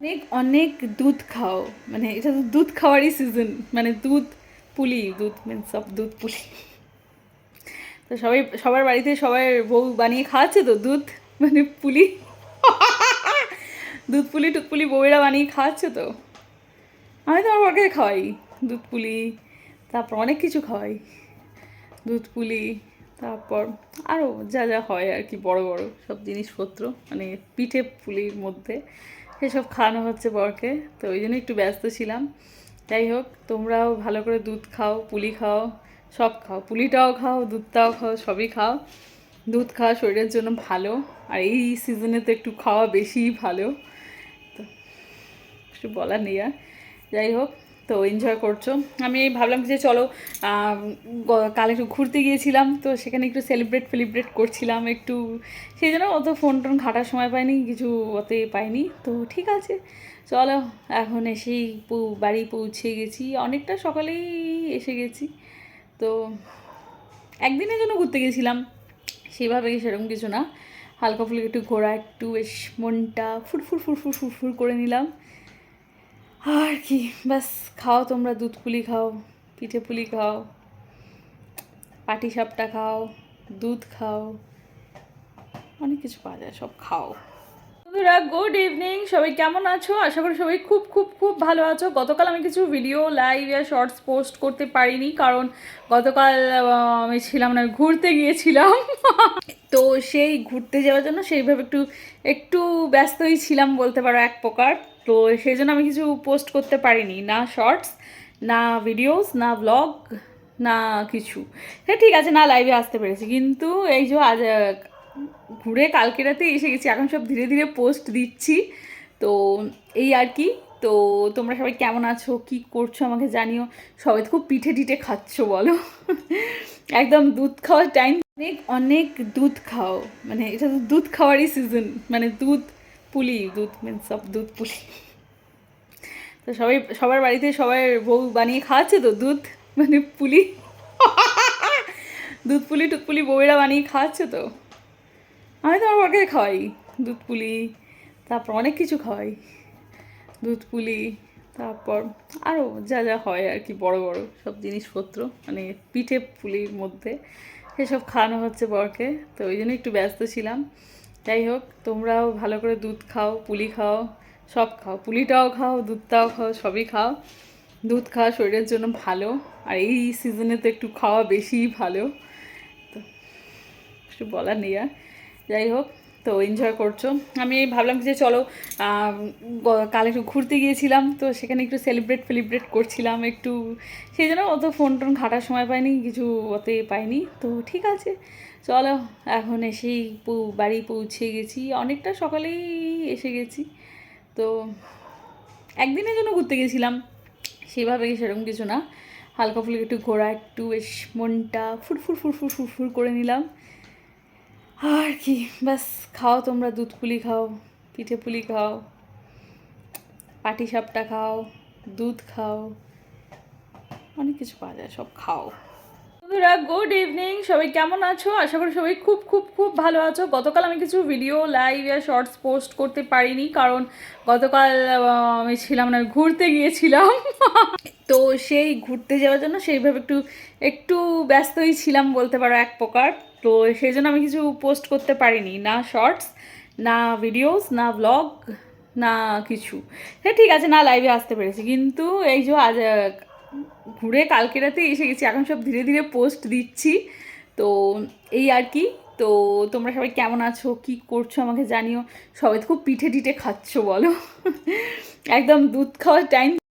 অনেক অনেক দুধ খাও। মানে এটা তো দুধ খাওয়ারই সিজন মানে দুধ পুলি, দুধ মিন্স সব দুধ পুলি। তো সবাই, সবার বাড়িতে সবার বউ বানিয়ে খাওয়াচ্ছে তো দুধ? মানে পুলি। দুধ পুলি টুক পুলি বউয়েরা বানিয়ে খাওয়াচ্ছে তো। আমি তো আমার বরকে খাওয়াই। দুধ পুলি, তারপর অনেক কিছু খাওয়াই। দুধ পুলি, তারপর আরও যা যা হয় আর কি, বড় বড় সব জিনিসপত্র। মানে পিঠে পুলির মধ্যে। সেসব খাওয়ানো হচ্ছে বরকে। তো ওই জন্য একটু ব্যস্ত ছিলাম। যাই হোক, তোমরাও ভালো করে দুধ খাও, পুলি খাও, সব খাও। পুলিটাও খাও, দুধটাও খাও, সবই খাও। দুধ খাওয়া শরীরের জন্য ভালো। আর এই সিজনে তো একটু খাওয়া বেশিই ভালো। তো, একটু বলার নেই আর। যাই হোক তো এনজয় করছ। আমি ভাবলাম যে চলো কাল একটু ঘুরতে গিয়েছিলাম, তো সেখানে একটু সেলিব্রেট ফেলিব্রেট করছিলাম একটু। সেই জন্য অত ফোন টোন ঘাটার সময় পাইনি, কিছু অতে পাইনি। তো ঠিক আছে, চলো, এখন এসেই বাড়ি পৌঁছে গেছি। অনেকটা সকালেই এসে গেছি। তো একদিনের জন্য ঘুরতে গেছিলাম সেভাবে সেরকম কিছু না। হালকা ফুলকা একটু ঘোরা, একটু বেশ মনটা ফুরফুর ফুরফুর ফুরফুর করে নিলাম। আর কি, ব্যাস, খাও তোমরা, দুধ পুলি খাও, পিঠে পুলি খাও পাটি সাপটা খাও, দুধ খাও, অনেক কিছু পাওয়া যায়, সব খাও। বন্ধুরা গুড ইভিনিং সবাই কেমন আছো? আশা করি সবাই খুব খুব খুব ভালো আছো। গতকাল আমি কিছু ভিডিও লাইভ আর শর্টস পোস্ট করতে পারিনি, কারণ গতকাল আমি ছিলাম না ঘুরতে গিয়েছিলাম। তো সেই ঘুরতে যাওয়ার জন্য সেইভাবে একটু একটু ব্যস্তই ছিলাম বলতে পারো এক প্রকার। তো সেই জন্য আমি কিছু পোস্ট করতে পারিনি, না শর্টস না ভিডিওস না ব্লগ না কিছু। হ্যাঁ ঠিক আছে, না লাইভে আসতে পেরেছি। কিন্তু এই যে আজ ঘুরে কালকে রাতে এসে গেছি। এখন সব ধীরে ধীরে পোস্ট দিচ্ছি। তো এই আর কি। তো তোমরা সবাই কেমন আছো? কি করছ? আমাকে জানিও। সবাই তো খুব পিঠে টিঠে খাচ্ছো, বলো। একদম দুধ খাওয়ার টাইম অনেক অনেক দুধ খাও। মানে এটা তো দুধ খাওয়ারই সিজন মানে দুধ পুলি, দুধ মিন্স সব দুধ পুলি। তো সবাই, সবার বাড়িতে সবার বউ বানিয়ে খাওয়াচ্ছে তো দুধ? মানে পুলি। দুধ পুলি টুক পুলি বউয়েরা বানিয়ে খাওয়াচ্ছে তো? আমি তো আমার বরকে খাওয়াই, দুধ পুলি, তারপর অনেক কিছু খাওয়াই, দুধ পুলি, তারপর আরও যা যা হয় আর কি, বড় বড় সব জিনিসপত্র মানে পিঠে পুলির মধ্যে, সেসব খাওয়ানো হচ্ছে বরকে, তো ওই জন্য একটু ব্যস্ত ছিলাম। যাই হোক, তোমরাও ভালো করে দুধ খাও, পুলি খাও, সব খাও, পুলিটাও খাও, দুধটাও খাও, সবই খাও। দুধ খাওয়া শরীরের জন্য ভালো, আর এই সিজনে তো একটু খাওয়া বেশিই ভালো। তো, কিছু বলার নেই আর। যাই হোক, তো এনজয় করছ। আমি ভাবলাম যে চলো কাল একটু ঘুরতে গিয়েছিলাম, তো সেখানে একটু সেলিব্রেট ফেলিব্রেট করছিলাম একটু। সেই জন্য অত ফোন টোন ঘাটার সময় পাইনি, কিছু অতে পাইনি। তো ঠিক আছে, চলো, এখন এসেই বাড়ি পৌঁছে গেছি। অনেকটা সকালেই এসে গেছি। তো একদিনের জন্য ঘুরতে গেছিলাম সেভাবে সেরকম কিছু না। হালকা ফুলকা একটু ঘোরা, একটু বেশ মনটা ফুরফুর ফুরফুর ফুরফুর করে নিলাম। আর কি, ব্যাস খাও তোমরা, দুধ পুলি খাও, পিঠে পুলি খাও, পাটি সাপটা খাও, দুধ খাও, অনেক কিছু পাওয়া যায়, সব খাও। বন্ধুরা গুড ইভিনিং সবাই কেমন আছো? আশা করি সবাই খুব খুব খুব ভালো আছো। গতকাল আমি কিছু ভিডিও লাইভ আর শর্টস পোস্ট করতে পারিনি, কারণ গতকাল আমি ছিলাম না ঘুরতে গিয়েছিলাম। তো সেই ঘুরতে যাওয়ার জন্য সেইভাবে একটু একটু ব্যস্তই ছিলাম বলতে পারো এক প্রকার। তো সেই জন্য আমি কিছু পোস্ট করতে পারিনি, না শর্টস না ভিডিওস না ব্লগ না কিছু। হ্যাঁ ঠিক আছে, না লাইভে আসতে পেরেছি। কিন্তু এই যে আজ, ঘুরে কালকে রাতে এসে গেছি, এখন সব ধীরে ধীরে পোস্ট দিচ্ছি। তো এই আর কি। তো তোমরা সবাই কেমন আছো? কি করছ? আমাকে জানিও। সবাই তো খুব পিঠে টিঠে খাচ্ছ, বলো। একদম দুধ খাওয়ার টাইম